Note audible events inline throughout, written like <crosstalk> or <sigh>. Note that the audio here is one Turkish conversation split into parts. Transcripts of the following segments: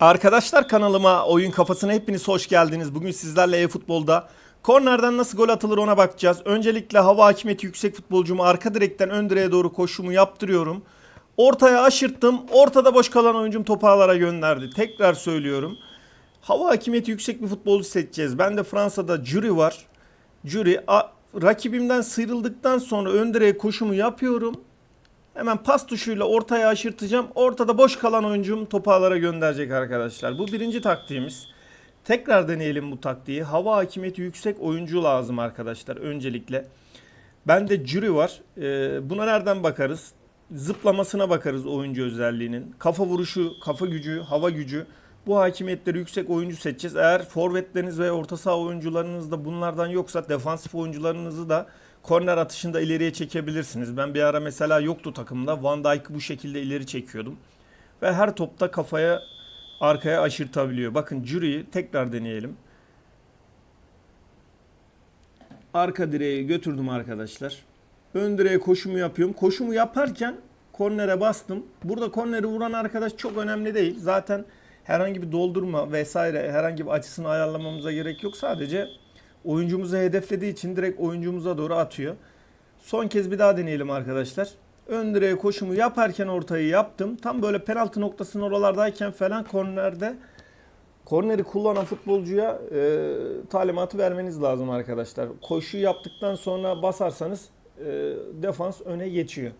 Arkadaşlar kanalıma Oyun Kafasına hepiniz hoş geldiniz. Bugün sizlerle e-futbolda kornerden nasıl gol atılır ona bakacağız. Öncelikle hava hakimiyeti yüksek futbolcumu arka direkten ön direğe doğru koşumu yaptırıyorum. Ortaya aşırttım. Ortada boş kalan oyuncum topu ağlara gönderdi. Tekrar söylüyorum. Hava hakimiyeti yüksek bir futbolcu seçeceğiz. Ben de Fransa'da Jury var. Jury rakibimden sıyrıldıktan sonra ön direğe koşumu yapıyorum. Hemen pas tuşuyla ortaya aşırtacağım. Ortada boş kalan oyuncum topu ağlara gönderecek arkadaşlar. Bu birinci taktiğimiz. Tekrar deneyelim bu taktiği. Hava hakimiyeti yüksek oyuncu lazım arkadaşlar öncelikle. Bende Jury var. Ee, buna nereden bakarız? Zıplamasına bakarız oyuncu özelliğinin. Kafa vuruşu, kafa gücü, hava gücü. Bu hakimiyetleri yüksek oyuncu seçeceğiz. Eğer forvetleriniz ve orta saha oyuncularınız da bunlardan yoksa defansif oyuncularınızı da korner atışında ileriye çekebilirsiniz. Ben bir ara mesela yoktu takımda. Van Dijk'ı bu şekilde ileri çekiyordum. Ve her topta kafaya arkaya aşırtabiliyor. Bakın Jury'yi tekrar deneyelim. Arka direğe götürdüm arkadaşlar. Ön direğe koşumu yapıyorum. Koşumu yaparken kornere bastım. Burada korneri vuran arkadaş çok önemli değil. Zaten herhangi bir doldurma vesaire herhangi bir açısını ayarlamamıza gerek yok. Sadece oyuncumuzu hedeflediği için direkt oyuncumuza doğru atıyor. Son kez bir daha deneyelim arkadaşlar. Ön direğe koşumu yaparken ortayı yaptım. Tam böyle penaltı noktasının oralardayken falan kornerde korneri kullanan futbolcuya e, talimatı vermeniz lazım arkadaşlar. Koşu yaptıktan sonra basarsanız e, defans öne geçiyor.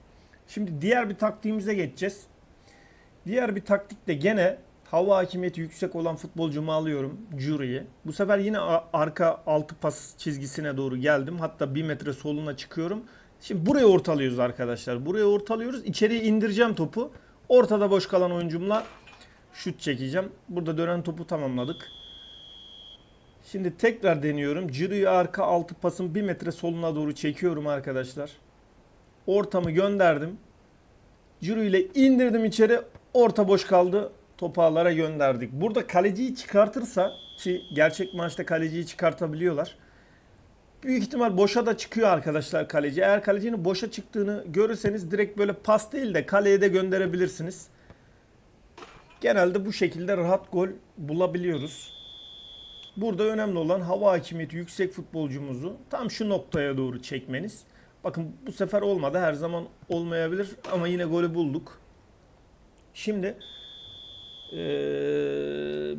Şimdi diğer bir taktiğimize geçeceğiz. Diğer bir taktik de gene hava hakimiyeti yüksek olan futbolcumu alıyorum Jury'i. Bu sefer yine arka altı pas çizgisine doğru geldim. Hatta bir metre soluna çıkıyorum. Şimdi buraya ortalıyoruz arkadaşlar. Buraya ortalıyoruz. İçeriye indireceğim topu. Ortada boş kalan oyuncumla şut çekeceğim. Burada dönen topu tamamladık. Şimdi tekrar deniyorum. Jury'i arka altı pasın bir metre soluna doğru çekiyorum arkadaşlar. Ortamı gönderdim. Ciro ile indirdim içeri. Orta boş kaldı. Topu ağlara gönderdik. Burada kaleciyi çıkartırsa ki gerçek maçta kaleciyi çıkartabiliyorlar. Büyük ihtimal boşa da çıkıyor arkadaşlar kaleci. Eğer kalecinin boşa çıktığını görürseniz direkt böyle pas değil de kaleye de gönderebilirsiniz. Genelde bu şekilde rahat gol bulabiliyoruz. Burada önemli olan hava hakimiyeti yüksek futbolcumuzu tam şu noktaya doğru çekmeniz. Bakın bu sefer olmadı. Her zaman olmayabilir ama yine golü bulduk. Şimdi eee,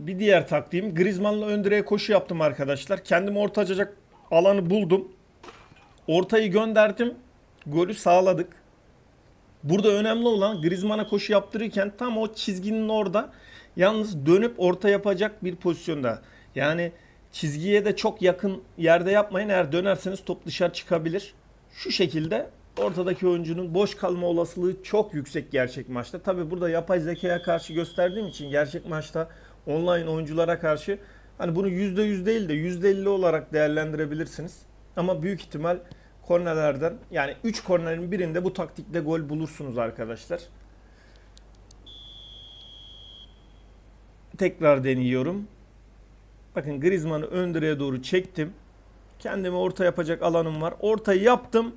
bir diğer taktiğim Griezmann'la ön direğe koşu yaptım arkadaşlar. Kendim orta açacak alanı buldum. Ortayı gönderdim. Golü sağladık. Burada önemli olan Griezmann'a koşu yaptırırken tam o çizginin orada yalnız dönüp orta yapacak bir pozisyonda. Yani çizgiye de çok yakın yerde yapmayın. Eğer dönerseniz top dışarı çıkabilir. Şu şekilde ortadaki oyuncunun boş kalma olasılığı çok yüksek gerçek maçta. Tabi burada yapay zekaya karşı gösterdiğim için gerçek maçta online oyunculara karşı hani bunu %100 değil de %50 olarak değerlendirebilirsiniz. Ama büyük ihtimal kornerlerden yani 3 kornerin birinde bu taktikle gol bulursunuz arkadaşlar. Tekrar deniyorum. Bakın Griezmann'ı ön doğru çektim. Kendime orta yapacak alanım var. Ortayı yaptım.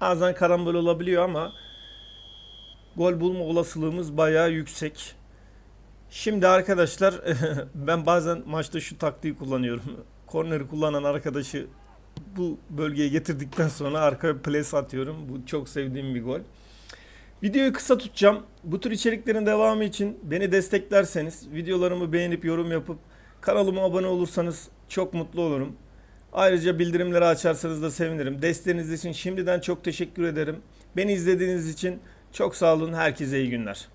Bazen karambol olabiliyor ama gol bulma olasılığımız bayağı yüksek. Şimdi arkadaşlar <laughs> ben bazen maçta şu taktiği kullanıyorum. <laughs> Korneri kullanan arkadaşı bu bölgeye getirdikten sonra arkaya ples atıyorum. Bu çok sevdiğim bir gol. Videoyu kısa tutacağım. Bu tür içeriklerin devamı için beni desteklerseniz, videolarımı beğenip yorum yapıp kanalıma abone olursanız çok mutlu olurum. Ayrıca bildirimleri açarsanız da sevinirim. Desteğiniz için şimdiden çok teşekkür ederim. Beni izlediğiniz için çok sağ olun. Herkese iyi günler.